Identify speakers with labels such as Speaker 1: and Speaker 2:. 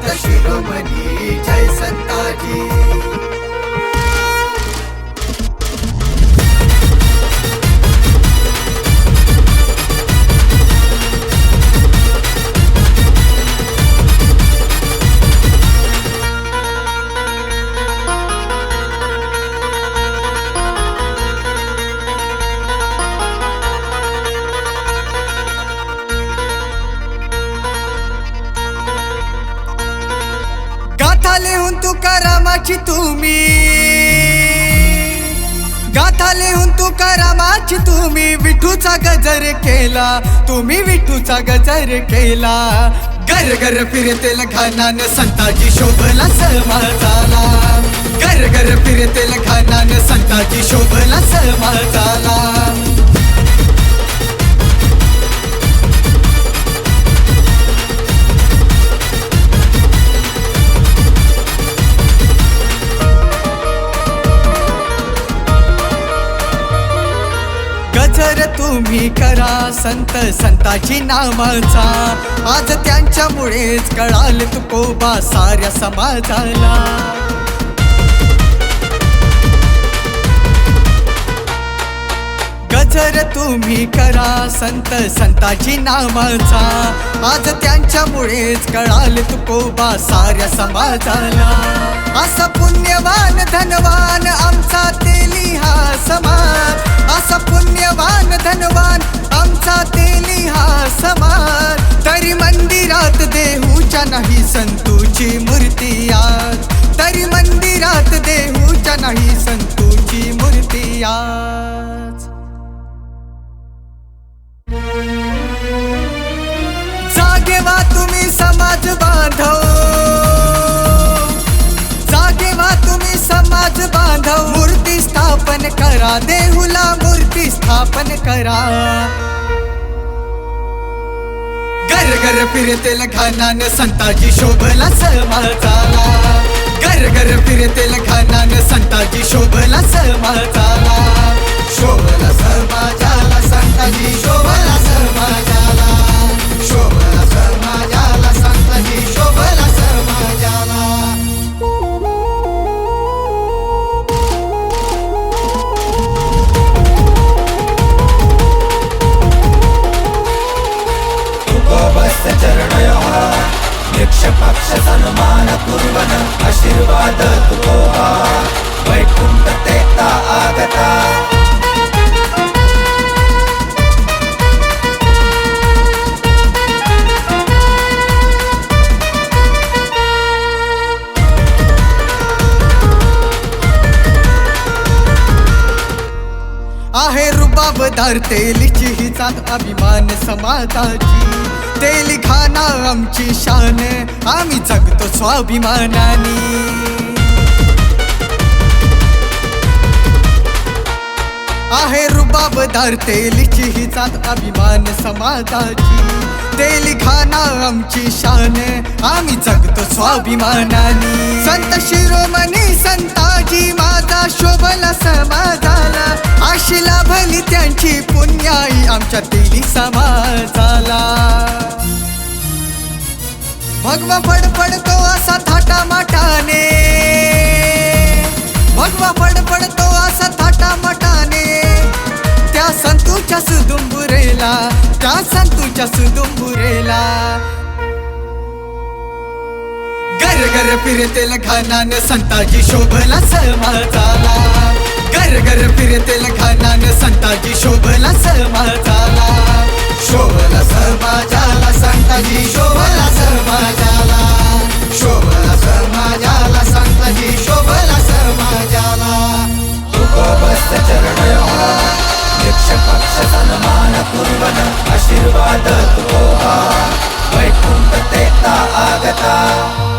Speaker 1: संत शिरोमणी जय संताजी तुकारामाची तुम्ही. गाथा लिहून तुकारामाची तुम्ही. विठूचा गजर केला तुम्ही विठूचा गजर केला. गर गर फिरतेल खानान संताजी शोभला समाजाला गर गर फिरतेल खानान संताजी शोभला समाजाला तुम्ही करा संत संताची नामाचा. आज त्यांच्यामुळेच कळाल तुकोबा साऱ्या समाजाला. गजर तुम्ही करा संत संताची नामाचा. आज त्यांच्यामुळेच कळाल तुकोबा साऱ्या समाजाला. असा पुण्यवान धनवान आमचा ते लिहा समाज. असा पुण्यवान धनवान आमचा ते लिहा समाज. तरी मंदिरात देहूच्या नाही संतूची मूर्ती आज. तरी मंदिरात देहूच्या नाही संतूची मूर्ती आज. करा देहुला मूर्ती स्थापन करा. घर घर फिरतेल खानान संताजी शोभला समाजाला घर घर फिरतेल खानान संताजी शोभला समाजाला शोभला समाजाला संताजी शोभला
Speaker 2: यक्षपक्ष सन्मान कुर्वन् आशीर्वाद तुकोबा वैकुण्ठ तेक्ता आगता
Speaker 1: आहे रुबाबदार तेलीची ही जात अभिमान समाजाची. तेली खाना आमची शान आम्ही जगतो स्वाभिमानाने. आहे रुबाबदार तेलीची ही जात अभिमान समाजाची. तेली खाना आमची शान आम्ही जगतो स्वाभिमानाने. संत शिरोमणी संताजी माझा शोभला समाजाला. आशिला भली त्यांची पुण्याई आमच्या तिली समाजाला. भगवा फडफडतो असा थाटा माटाने भगवा फडफडतो असा थाटा माटाने त्या संतूच्या सुदुंबुरेला त्या संतूच्या सुदुंबुरेला घर फिरते लखानान संताजी शोभला समाजाला. घर घर फिरते लखानान संताजी शोभला समाजाला. शोभला समाजाला संताजी शोभला समाजाला. शोभला समाजाला संताजी शोभला समाजाला. तुकोबस्त चरणयोः यक्ष पक्ष सन्मान कुर्वन् आशीर्वाद तुकोः
Speaker 2: वैकुण्ठ आगता.